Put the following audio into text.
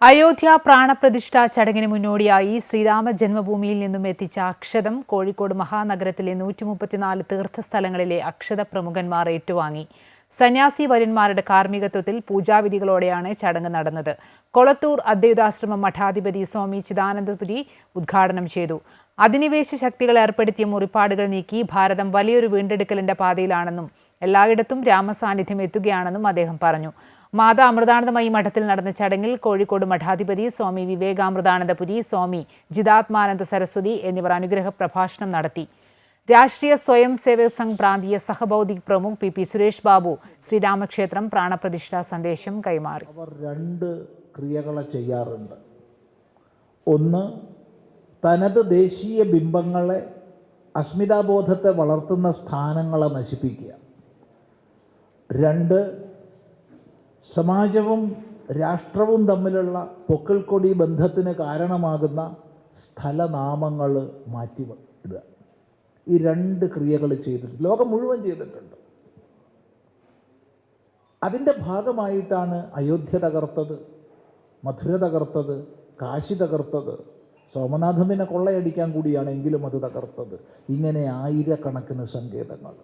അയോധ്യ പ്രാണപ്രതിഷ്ഠ ചടങ്ങിന് മുന്നോടിയായി ശ്രീരാമ ജന്മഭൂമിയിൽ നിന്നും എത്തിച്ച അക്ഷതം കോഴിക്കോട് മഹാനഗരത്തിലെ നൂറ്റി മുപ്പത്തിനാല് തീർത്ഥസ്ഥലങ്ങളിലെ അക്ഷത പ്രമുഖന്മാർ ഏറ്റുവാങ്ങി. സന്യാസി വര്യന്മാരുടെ കാർമ്മികത്വത്തിൽ പൂജാവിധികളോടെയാണ് ചടങ്ങ് നടന്നത്. കൊളത്തൂർ അദ്വൈതാശ്രമം മഠാധിപതി സ്വാമി ചിദാനന്ദപുരി ഉദ്ഘാടനം ചെയ്തു. അധിനിവേശ ശക്തികൾ ഏർപ്പെടുത്തിയ മുറിപ്പാടുകൾ നീക്കി ഭാരതം വലിയൊരു വീണ്ടെടുക്കലിന്റെ പാതയിലാണെന്നും എല്ലായിടത്തും രാമസാന്നിധ്യം എത്തുകയാണെന്നും അദ്ദേഹം പറഞ്ഞു. മാതാ അമൃതാനന്ദമയി മഠത്തിൽ നടന്ന ചടങ്ങിൽ കോഴിക്കോട് മഠാധിപതി സ്വാമി വിവേകാമൃതാനന്ദപുരി സ്വാമി ജിതാത്മാനന്ദ സരസ്വതി എന്നിവർ അനുഗ്രഹ പ്രഭാഷണം നടത്തി. രാഷ്ട്രീയ സ്വയം സേവക സംഘ് പ്രാന്തീയ സഹബൗദ്ധിക് പ്രമുഖ് പി പി സുരേഷ് ബാബു ശ്രീരാമക്ഷേത്രം പ്രാണപ്രതിഷ്ഠാ സന്ദേശം കൈമാറി. അവർ രണ്ട് ക്രിയകളെ ചെയ്യാറുണ്ട്. ഒന്ന് തനത് ദേശീയ ബിംബങ്ങളെ അസ്മിതാബോധത്തെ വളർത്തുന്ന സ്ഥാനങ്ങളെ നശിപ്പിക്കുക. രണ്ട് സമാജവും രാഷ്ട്രവും തമ്മിലുള്ള പൊക്കിൾക്കൊടി ബന്ധത്തിന് കാരണമാകുന്ന സ്ഥലനാമങ്ങൾ മാറ്റി ഇടുക. ഈ രണ്ട് ക്രിയകൾ ചെയ്തിട്ടുണ്ട്. ലോകം മുഴുവൻ ചെയ്തിട്ടുണ്ട്. അതിന്റെ ഭാഗമായിട്ടാണ് അയോധ്യ തകർത്തത് മധുര തകർത്തത് കാശി തകർത്തത്. സോമനാഥമിനെ കൊള്ളയടിക്കാൻ കൂടിയാണ് എങ്കിലും അത് തകർത്തത്. ഇങ്ങനെ ആയിരക്കണക്കിന് സങ്കേതങ്ങൾ.